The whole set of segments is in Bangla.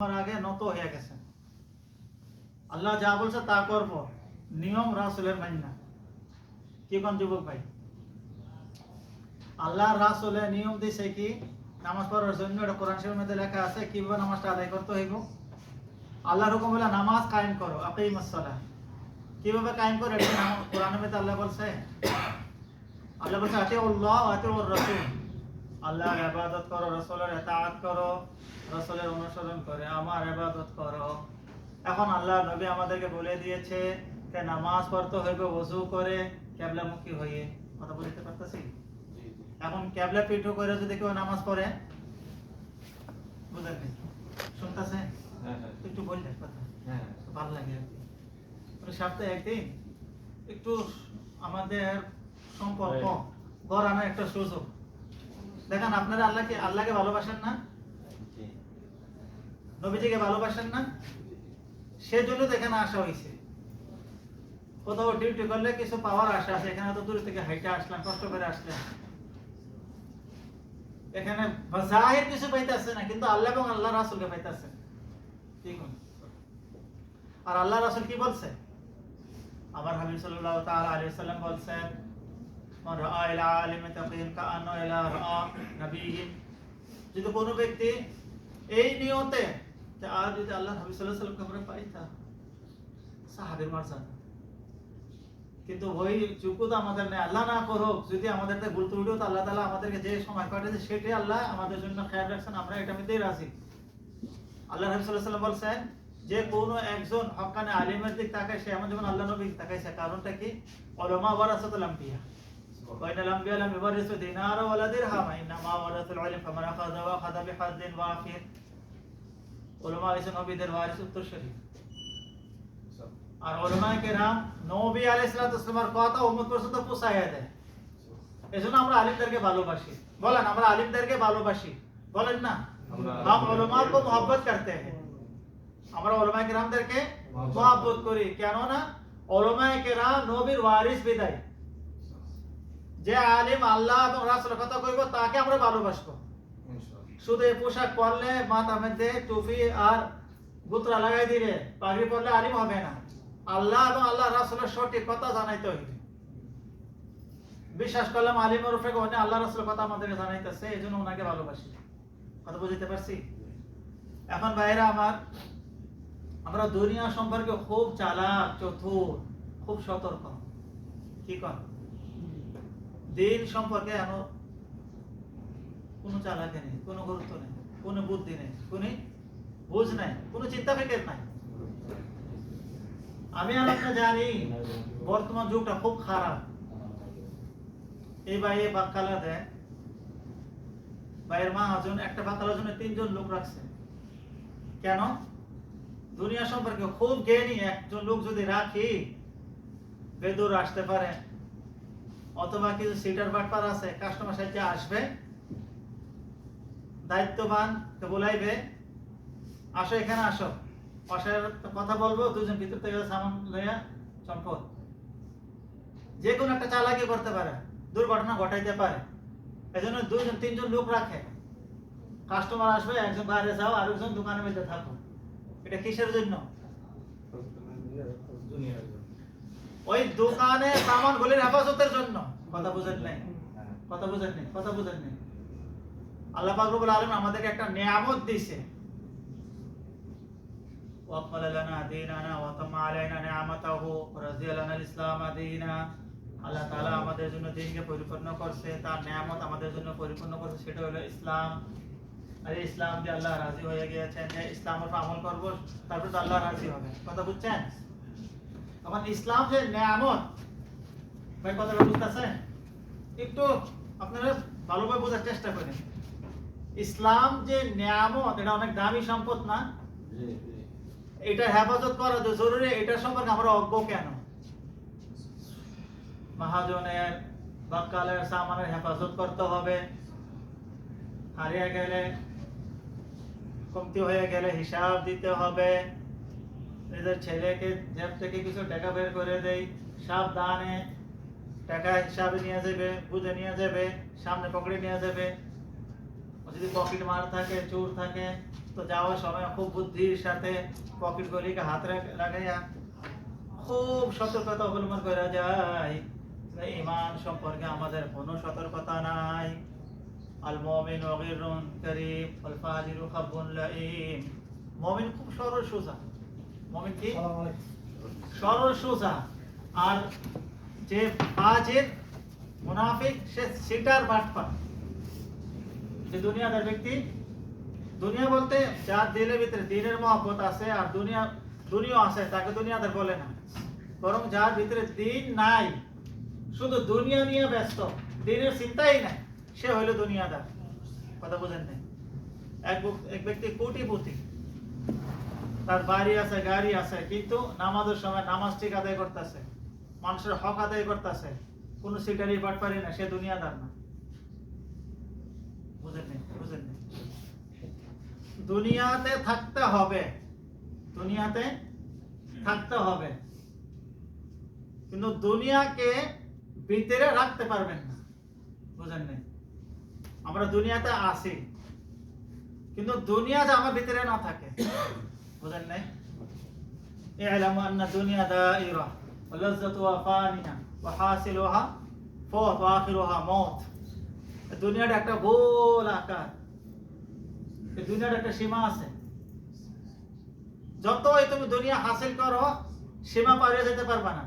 আগে নত হয়ে আল্লাহ যা বলছে তা করব। নিয়ম রাসুলের কি কোন যুবক ভাই? আল্লাহ নিয়ম দিছে কি? নামাজ পড়ার জন্য এটা কোরআন মধ্যে লেখা আছে, কীভাবে নামাজটা আদায় করতে হইব? আল্লাহর হুকুম হলো, নামাজ কায়েম করো, আকিমাস সালাহ। কীভাবে কায়েম করো? এটা কোরআনের মধ্যে আল্লাহ বলছে। আল্লাহ বলছে আতে আল্লাহ আতে আল্লাহর ইবাদত করো রসুলের ইতাআত করো রসুলের অনুসরণ করে আমার ইবাদত করো। এখন আল্লাহ নবী আমাদেরকে বলে দিয়েছে যে নামাজ পড়তে হইবে ওযু করে কিবলামুখী হয়ে। কথা বলতে পারতেছি? এখন ক্যাবলা পিঠো করে যদি কেউ নামাজ পড়ে বুঝলেন শুনতেছে একটু বললেন কথা। ভালো লাগে সপ্তাহে একদিন একটু আমাদের সম্পর্ক গড়ানোর একটা সুযোগ। দেখেন আপনারা আল্লাহকে আল্লাহকে ভালোবাসেন না? নবীজিকে ভালোবাসেন না? সেজন্য তো এখানে আসা হয়েছে। কোথাও ডিউটি করলে কিছু পাওয়ার আশা আছে এখানে তো দূর থেকে হাইটা আসলাম কষ্ট করে আসলাম এখানে জাহির কিছু পাইতেছে না কিন্তু আল্লাহ এবং আল্লাহ রাসুলকে পাইতেছে। ঠিক আর আল্লাহ রাসুল কি বলছে? আমার হাবিব সাল্লাল্লাহু তাআলা আলাইহি সাল্লাম বলছেন মান রাআ আলিমি তাকিন ইলা যদি কোনো ব্যক্তি এই নিয়তে যে আর যদি আল্লাহ হাবিব সাল্লাল্লাহু আলাইহি আমরা সাহাবীর কিন্তু ওই যোগ্যতা আমাদের নেই। আল্লাহ না করুক, যদি আমাদের ভুল ত্রুটিও তো আল্লাহ তাআলা আমাদেরকে যে সময় কাটাতে সেটাই আল্লাহ আমাদের জন্য খেয়াল রাখছেন, আমরা এটা মধ্যেই রাজি। আল্লাহ নবী বলছেন, যে কোনো একজন হক্কানে আলিমের দিক তাকায়, সে এমন যেমন আল্লাহ নবী তাকাইছে, কারণটা কি? উলামা ওয়ারাসাতুল আম্বিয়া। وإن الأنبياء لم يورثوا دينارا ولا درهما إنما ورثوا العلم فمن أخذ وأخذ بحد وافر علماء اسے نبی دروارث اتر شریف اور علماء کرام اس আলাইহিসসালাতু ওয়াসসালামের কথা در کے بالو باشی. بولا نا আলিমদেরকে ভালোবাসি در کے بالو باشی. بولا نا ہم علماء کو محبت کرتے ہیں. আমরা علماء کرام کے محبت করি কেননা علماء کرام وارث بھی دائی. যে আলিম আল্লাহ এবং রাসূলের কথা কইব তাকে আমরা ভালোবাসবো। শুধু এই পোশাক পরলে মাথা মধ্যে টুপি আর গুতরা লাগাই দিলে পাগড়ি পরলে আলিম হবে না। আল্লাহ এবং আল্লাহ রাসূলের সঠিক কথা জানাইতে হইবে। বিশ্বাস করলাম আলিম উপরে কোনে আল্লাহ রাসূলের কথা আমাদেরকে জানাইতেছে এই জন্য ওনাকে ভালোবাসি। কথা বুঝতে পারছি? এখন ভাইরা আমার আমরা দুনিয়া সম্পর্কে খুব চালাক চতুর খুব সতর্ক। কি কর দিন সম্পর্কে এমন কোনো চালাকি নেই, কোনো গুরুত্ব নেই, কোনো বুদ্ধি নেই, কোনো বুঝ নাই, কোনো চিন্তা ফিকের নাই। আমি আর জানি, বর্তমান যুগটা খুব খারাপ। এই এই বাক্কালা দেয়, ভাইয়ের মা হাজন একটা বাক্কালার জন্য তিনজন লোক রাখছে। কেন? দুনিয়া সম্পর্কে খুব জ্ঞানী একজন লোক যদি রাখি, বেদুর আসতে পারে। অথবা কিছু সিটার বাটপার আছে কাস্টমার সাহায্যে আসবে, দায়িত্ববান বলাইবে, আসো এখানে আসো। পাশের কথা বলব, দুজন ভিতর থেকে সামান লইয়া সম্পদ যে কোনো একটা চালাকি করতে পারে, দুর্ঘটনা ঘটাইতে পারে। এজন্য দুইজন, তিনজন লোক রাখে। কাস্টমার আসবে, একজন বাইরে যাও আর একজন দোকানের মধ্যে থাকো। এটা কিসের জন্য? ওই দোকানে সামান গুলির হেফাজতের জন্য কথা বুঝেন নাই কথা বুঝেন নাই কথা বুঝেন নাই আল্লাহ পাক রব্বুল আলামিন আমাদেরকে একটা নিয়ামত দিয়েছে وأكمل لنا ديننا وتم علينا نعمته ورضي لنا الإسلام دينا আল্লাহ তাআলা আমাদের জন্য দিনকে পরিপূর্ণ করছে তার নিয়ামত আমাদের জন্য পরিপূর্ণ করছে সেটা হলো ইসলাম আর এই ইসলাম দিয়ে আল্লাহ রাজি হয়ে গিয়েছেন যে ইসলামের উপর আমল করব তারপর তো আল্লাহ রাজি হবে কথা বুঝছেন এখন ইসলাম যে নিয়ামত। ভাই কথাটা বুঝতেছেন একটু আপনারা ভালোভাবে বোঝার চেষ্টা করেন। ইসলাম যে নিয়ামত এটা অনেক দামি সম্পদ না? এটা হেফাজত করা যে জরুরি এটা সম্পর্কে আমরা অজ্ঞ কেন? মহাজনের বাক্কালের সামানের হেফাজত করতে হবে। হারিয়ে গেলে কমতি হয়ে গেলে হিসাব দিতে হবে। নিজের ছেলেকে জেব থেকে কিছু টাকা বের করে দেই। সাবধানে টাকা হিসাবে নিয়ে যাবে, বুঝে নিয়ে যাবে, সামনে পকড়ে নিয়ে যাবে। যদি পকেট মার থাকে, চোর থাকে, তো যাওয়ার সময় খুব বুদ্ধির সাথে পকেট গলিকে হাত লাগাইয়া খুব সতর্কতা অবলম্বন করা যায়। ইমান সম্পর্কে আমাদের কোনো সতর্কতা নাই। আল মমিন খাবুন মুমিন খুব সরল সোজা। সরল সোজা। আর যে ফাজির মুনাফিক সে সিটার বাটপা যে দুনিয়াদার ব্যক্তি দুনিয়া বলতে যার দিলের ভিতরে দিনের মহব্বত আছে আর দুনিয়া দুনিয়া আছে তাকে দুনিয়াদার বলে না। বরং যার ভিতরে দিন নাই শুধু দুনিয়া নিয়ে ব্যস্ত দিনের চিন্তাই নাই সে হইল দুনিয়াদার। কথা বুঝেন নাই? এক ব্যক্তি কোটিপতি। তার বাড়ি আছে, গাড়ি আছে, কিন্তু নামাজের সময় নামাজ ঠিক আদায় করতেছে, মানুষের হক আদায় করতেছে, কোন সিটারি বাট পারি না, সে না। নাই, বুঝেন নাই। দুনিয়াতে থাকতে হবে, দুনিয়াতে থাকতে হবে। কিন্তু দুনিয়াকে ভিতরে রাখতে পারবেন না। বুঝেন নাই? আমরা দুনিয়াতে আসি কিন্তু দুনিয়া যে আমার ভিতরে না থাকে। বুঝেন নাই اعلموا أن الدنيا دائرة ولذتها فانية وحاصلها فوت وآخرها موت দুনিয়াটা একটা গোল আকার এই দুনিয়ার একটা সীমা আছে যতই তুমি দুনিয়া হাসিল করো সীমা পারিয়ে যেতে পারবা না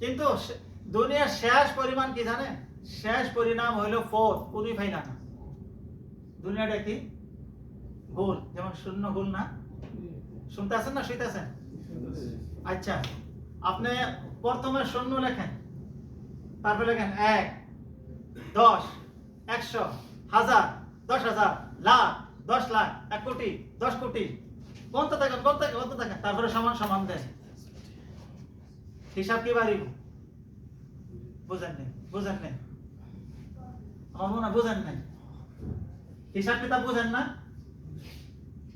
কিন্তু সে- দুনিয়ার শেষ পরিমাণ কি জানে শেষ পরিণাম হইল ফোর উনি ফাইনা না দুনিয়াটা কি গোল, যেমন শূন্য গোল না? শুনতে আছেন না? শুইতেছেন আচ্ছা আপনি প্রথমে শূন্য লেখেন, তারপরে লেখেন এক, দশ, একশো, হাজার, দশ হাজার, লাখ, দশ লাখ, এক কোটি, দশ কোটি। কত থাকেন কত থাকেন কত থাকেন, তারপরে সমান সমান দেন। হিসাব কি বাড়িব? বুঝেন নেই বুঝেন নেই। আমার মনে হয় বুঝেন নাই। হিসাব কিতাব বুঝেন না?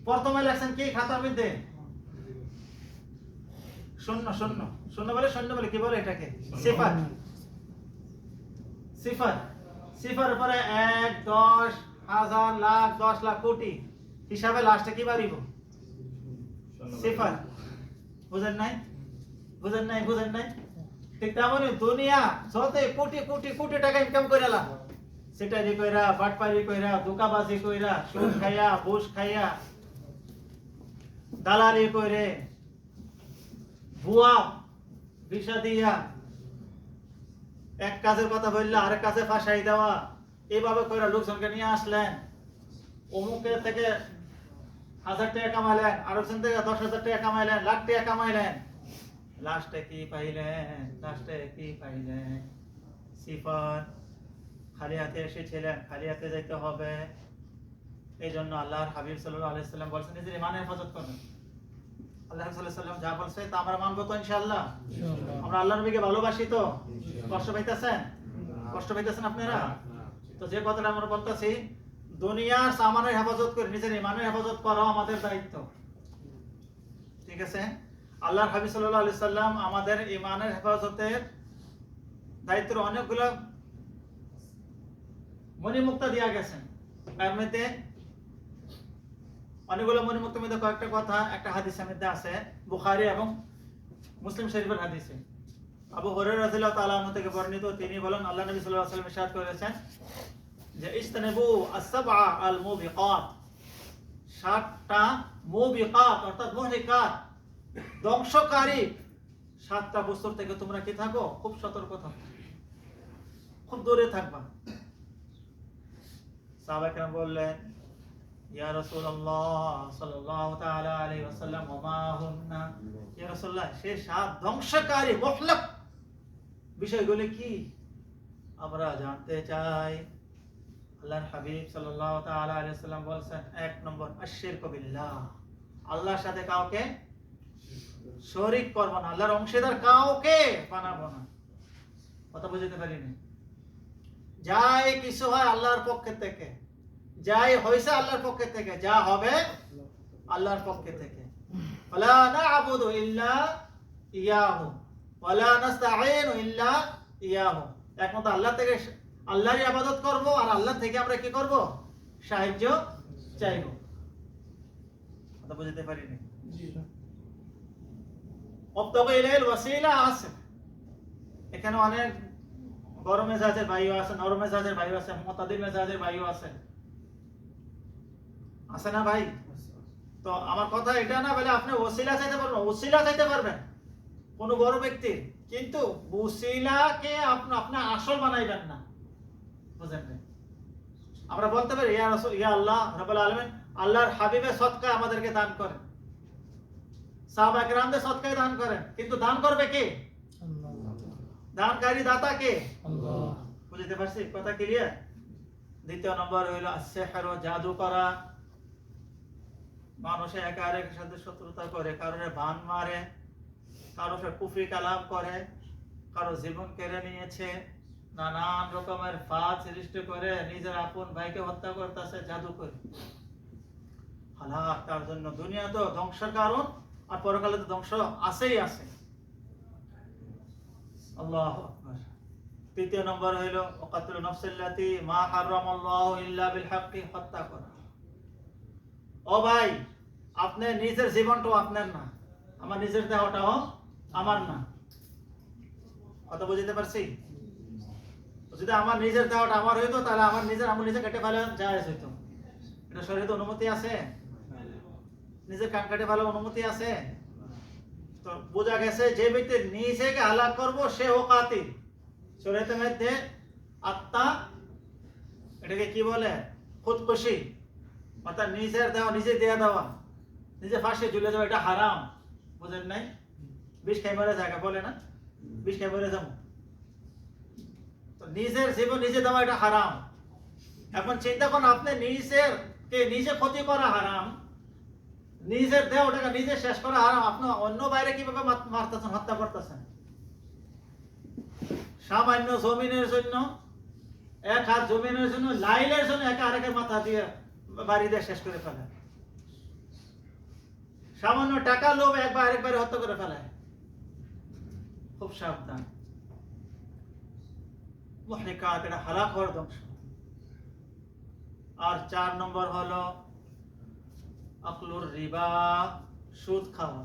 প্রথমে লেখছেন কি খাতার মধ্যে? শূন্য শূন্য। শূন্য বলে শূন্য বলে কি বলে এটাকে? সিফার। সিফার। সিফার পরে এক দশ হাজার লাখ দশ লাখ কোটি। হিসাবে লাস্টে কি বাড়িব? সিফার। বুঝেন নাই? বুঝেন নাই? বুঝেন নাই? ঠিক তেমনই দুনিয়া যত কোটি কোটি কোটি টাকা ইনকাম কইরালা সেটারি কইরা বাটপারি কইরা দোকাবাজি কইরা সুদ খাইয়া ঘুষ খাইয়া দালালি কইরে ভুয়া বিষা দিয়া এক কাজের কথা বললে আরেক কাজে ফাঁসাই দেওয়া এইভাবে কইরা লোকজনকে নিয়ে আসলেন। অমুকের থেকে হাজার টাকা কামাইলেন, আরেকজন থেকে দশ হাজার টাকা কামাইলেন, লাখ টাকা কামাইলেন। লাস্টে কি পাইলেন? লাস্টে কি পাইলেন? সিফার খালি হাতে এসেছিলেন, খালি হাতে যেতে হবে। এই জন্য আল্লাহর হাবিব সাল্লাম বলছেন নিজের ইমানের হেফাজত করুন আল্লাহ সাল্লাম যা বলছে তা আমরা মানবো তো ইনশাআল্লাহ। আমরা আল্লাহর নবীকে ভালোবাসি তো। কষ্ট পাইতেছেন? কষ্ট পাইতেছেন আপনারা? তো যে কথাটা আমরা বলতেছি দুনিয়ার সামানের হেফাজত করে নিজের ইমানের হেফাজত করা আমাদের দায়িত্ব। ঠিক আছে? আল্লাহর হাবিব সাল্লাল্লাহু আলাইহি সাল্লাম আমাদের ইমানের হেফাজতের দায়িত্বের অনেকগুলো মণিমুক্তা দিয়া গেছেন। তার মধ্যে অনেকগুলো মণিমুক্তার মধ্যে কয়েকটা কথা, একটা হাদিসের মধ্যে আছে, বুখারী এবং মুসলিম শরীফের হাদিসে। আবু হুরায়রা রাদিয়াল্লাহু তাআলা আনহু থেকে বর্ণিত, তিনি বলেন, আল্লাহ নবী সাল্লাল্লাহু আলাইহি ওয়াসাল্লাম করেছেন যে ইস্তানিবু আস-সাবআ আল মুবিকাত সাতটা মুবিকাত, অর্থাৎ মুহলিকাত ধ্বংসকারী সাতটা বছর থেকে তোমরা কি থাকো? খুব সতর্ক থাকো। খুব দূরে থাকবা। সাহাবা কেন বললেন ইয়া রাসূলুল্লাহ সাল্লাল্লাহু তাআলা আলাইহি ওয়াসাল্লাম ওমা হুন্না। ইয়া রাসূলুল্লাহ, সে সাত ধ্বংসকারী মুহলাক। বিষয়গুলি কি? আমরা জানতে চাই। আল্লাহর হাবিব সাল্লাল্লাহু তাআলা আলাইহি ওয়াসাল্লাম বলেন এক নম্বর আশিরকু বিল্লাহ। আল্লাহর সাথে কাউকে শরীক করব না। আল্লাহর অংশীদার কাউকে বানাবো না। কথা বুঝতে পারিনি? যাই কিছু হয় আল্লাহর পক্ষে থেকে। যাই হয়েছে আল্লাহর পক্ষে থেকে যা হবে আল্লাহর পক্ষে থেকে। ওয়ালা না'বুদু ইল্লা ইয়াহু নাস্তাঈনু ইল্লা ইয়াহু। একমাত্র আল্লাহ থেকে আল্লাহরই আবাদত করব আর আল্লাহ থেকে আমরা কি করব? সাহায্য চাইব। কথা বুঝতে পারিনি? ওয়াসিলা আছে। এখানে অনেক গরম মেজাজের বায়ু আছে নরম মেজাজের বায়ু আছে মতাদির মেজাজের বায়ু আছে। আছে না ভাই? তো আমার কথা এটা না বলে আপনি ওসিলা চাইতে পারবেন ওসিলা চাইতে পারবেন কোনো বড় ব্যক্তি। কিন্তু ওসিলাকে আপনি আপনি আসল বানাইবেন না। বুঝেন? আমরা বলতে পারি ইয়া রাসূল ইয়া আল্লাহ রাব্বুল আলামিন আল্লাহর হাবিবের সদকা আমাদেরকে দান করেন। সাহাবা কেরামদের সদকায় দান করেন। কিন্তু দান করবে কে? দানকারী দাতা কে? বুঝতে পারছি? কথা ক্লিয়ার দ্বিতীয় নম্বর হইল সেহের জাদু করা মানুষে একে আরেকের সাথে শত্রুতা করে, কারোর বান মারে কারও সে কুফরি কালাম করে, কারও জীবন কেড়ে নিয়েছে, নানান রকমের ফাঁদ সৃষ্টি করে নিজের আপন ভাইকে হত্যা করতেছে, জাদু করে। হালাক, তার জন্য দুনিয়া তো ধ্বংসের কারণ, আর পরকালে তো ধ্বংস আছেই, আছে। আল্লাহ তৃতীয় নম্বর হইল, ওকাতুল নফসিল্লাতি মা হারামাল্লাহু ইল্লা বিল হাক্কি, হত্যা করা। ও ভাই আপনি নিজের জীবনটাও আপনার না। আমার নিজের দেহটাও আমার না। কথা বুঝতে পারছি? যদি আমার নিজের দেহটা আমার হইতো, তাহলে আমার নিজের আমার নিজে কেটে ফেলে যায় হইতো। এটা শরীরে অনুমতি আছে? নিজের কান কেটে ফেলে অনুমতি আছে? তো বোঝা গেছে, যে ব্যক্তি নিজেকে হালাক করব সে ও কাতিল। শরীরের মধ্যে আত্মা, এটাকে কি বলে? খুদকুশি। অর্থাৎ নিজের দেওয়া নিজে দেয়া দেওয়া। নিজে ফাঁসে ঝুলে যাওয়া এটা হারাম। বুঝেন নাই? বিষ খাই মরে জায়গা বলে না? বিষ খাই মরে যাব। তো নিজের জীবন নিজে দেওয়া, এটা হারাম। এখন চিন্তা করুন, আপনি নিজের কে নিজে ক্ষতি করা হারাম। নিজের দেহ ওটাকে নিজে শেষ করা হারাম। আপনি অন্য বাইরে কীভাবে মারতেছেন, হত্যা করতেছেন? সামান্য জমিনের জন্য, এক হাত জমিনের জন্য, লাইলের জন্য একে আরেকের মাথা দিয়ে বাড়ি দিয়ে শেষ করে সামান্য টাকা লোভ একবার আরেকবারে হত্যা করে খুব সাবধান। হালাক হওয়ার ধ্বংস। আর চার নম্বর হলো আকলুর রিবা, সুদ খাওয়া।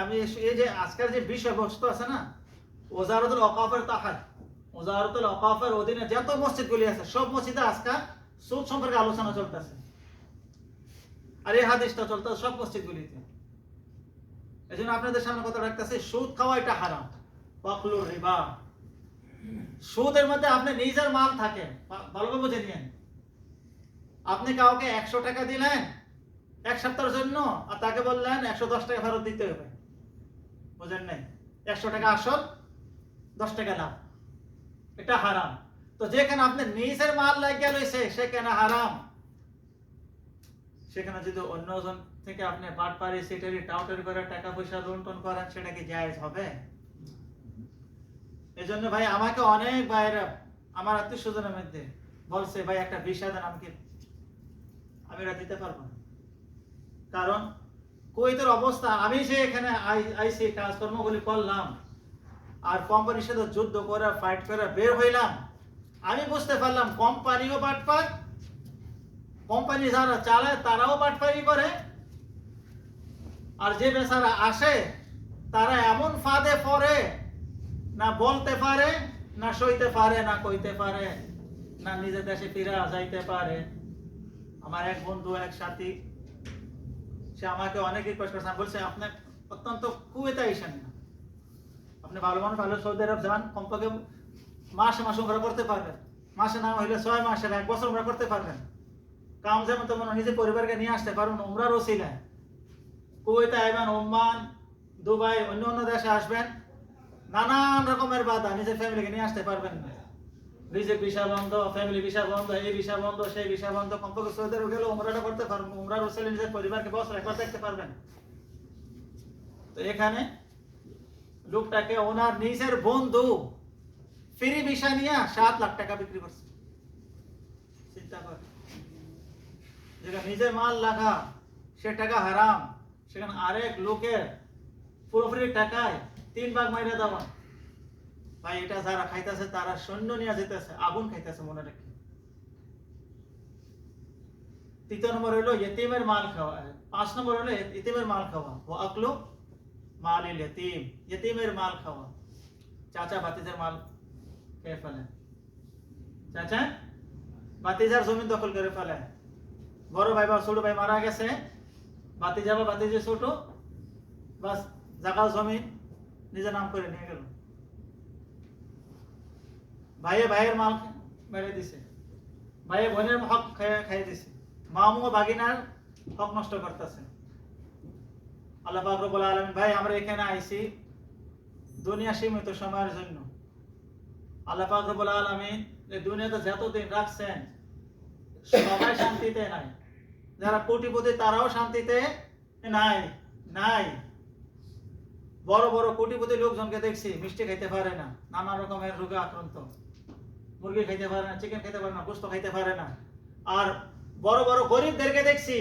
আমি এই যে আজকের যে বিষয়বস্তু আছে না, ওজারতুল অকাফের তাহার ওজারতুল অকাফের অধীনে যত মসজিদগুলি আছে, সব মসজিদে আজকাল সুদ সম্পর্কে আলোচনা চলতেছে। আর এই হাদিসটা চলতেছে সব মসজিদগুলিতে। এই জন্য আপনাদের সামনে কথা রাখতেছে, সুদ খাওয়া এটা হারাম। ওয়াকলুর রিবা। সুদের মধ্যে আপনি নিজের মাল থাকে ভালোভাবে বুঝে নিয়েন। আপনি কাউকে একশো টাকা দিলেন এক সপ্তাহের জন্য, আর তাকে বললেন একশো দশ টাকা ফেরত দিতে হবে। বুঝেন নাই? একশো টাকা আসল, দশ টাকা লাভ। এটা হারাম। তো যেখানে আপনি নিজের মাল লাগিয়ে রয়েছে সেখানে হারাম। সেখানে যদি অন্যজন থেকে আপনি বাট পারি সিটারি টাউটারি করে টাকা পয়সা লুণ্ঠন করেন, সেটা কি জায়েজ হবে? এই জন্য ভাই, আমাকে অনেক ভাইরা আমার আত্মীয় স্বজনের মধ্যে বলছে, ভাই, একটা বিষা দেন আমাকে আমি এটা দিতে পারব না। কারণ কুয়েতের অবস্থা, আমি যে এখানে আই- আইসি কাজকর্মগুলি করলাম, আর কোম্পানির সাথে যুদ্ধ করে ফাইট করে বের হইলাম আমি বুঝতে পারলাম, কোম্পানিও বাটপার, কোম্পানি যারা চালায় তারাও বাটপারি করে। আর যে বেচারা আসে, তারা এমন ফাঁদে পড়ে, না বলতে পারে, না সইতে পারে, না কইতে পারে, না নিজের দেশে ফিরে যাইতে পারে। আমার এক বন্ধু, এক সাথী, সে আমাকে অনেক রিকোয়েস্ট করেছে। বলছে, আপনি অত্যন্ত কুয়েতে আইসেন না। আপনি ভালো মানুষ, ভালো সৌদি আরব যান, কমপক্ষে মাসে মাসে উমরা করতে পারবেন। মাসে না হইলে ছয় মাসে বা এক বছর উমরা করতে পারবেন। কাম যেমন তেমন নিজের পরিবারকে নিয়ে আসতে পারবেন উমরার ওসিলায় কুয়েতে আইবেন, ওমান, দুবাই, অন্য অন্য দেশে আসবেন। নানান রকমের বাধা নিজের ফ্যামিলিকে নিয়ে আসতে পারবেন না। নিজের ভিসা বন্ধ, ফ্যামিলি ভিসা বন্ধ, এই ভিসা বন্ধ, সেই ভিসা বন্ধ, কমপক্ষে সৌদি গেলে উমরাটা করতে পারবেন উমরার ওসিলে নিজের পরিবারকে বছর একবার দেখতে পারবেন। তো এখানে লোকটাকে ওনার নিজের বন্ধু ফ্রি ভিসা নিয়ে সাত লাখ টাকা বিক্রি করছে। চিন্তা কর। যেটা নিজের মাল লাগা সে টাকা হারাম। সেখানে আরেক লোকের পুরোপুরি টাকায় তিন ভাগ মাইরা দেওয়া। ভাই, এটা যারা খাইতেছে, তারা সৈন্য নিয়ে যেতেছে, আগুন খাইতেছে মনে রেখে। তৃতীয় নম্বর হলো ইতিমের মাল খাওয়া। পাঁচ নম্বর হলো ইতিমের মাল খাওয়া। ও আকলো মাল ইতিম ইতিমের মাল খাওয়া। চাচা ভাতিজার মাল খেয়ে ফেলে? চাচা ভাতিজার জমি দখল করে ফেলে। বড় ভাই বা ছোট ভাই মারা গেছে। ভাতিজা বা ভাতিজি ছোট বাস জায়গা জমি নিজের নাম করে নিয়ে গেল। ভাইয়ে ভাইয়ের মাল মেরে দিছে। ভাইয়ে বোনের হক খাইয়ে দিছে। মামু ও ভাগিনার হক নষ্ট করতেছে আল্লাহ রব্বুল আলামিন, ভাই, আমরা এখানে আইছি দুনিয়া সীমিত সময়ের জন্য। আল্লাহ পাক রব্বুল আলামিন দুনিয়াতে যতদিন রাখছেন, সবাই শান্তিতে নাই। যারা কোটিপতি, তারাও শান্তিতে নাই নাই। বড় বড় কোটিপতি লোকজনকে দেখছি, মিষ্টি খাইতে পারে না নানা রকমের রোগে আক্রান্ত। মুরগি খাইতে পারে না চিকেন খাইতে পারে না, গোস্ত খাইতে পারে না। আর বড় বড় গরিবদেরকে দেখছি,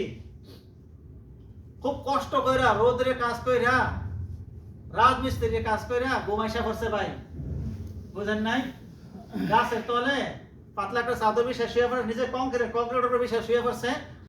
খুব কষ্ট কইরা, রোদরে কাজ কইরা, রাজমিস্ত্রির কাজ কইরা গোমাইশা করছে ভাই। বুঝেন নাই? গাছের তলে পাতলা একটা চাদর বিষয় শুয়ে পড়ে, নিজে কংক্রিট কংক্রিটের উপর বিষয় শুয়ে পড়ছে।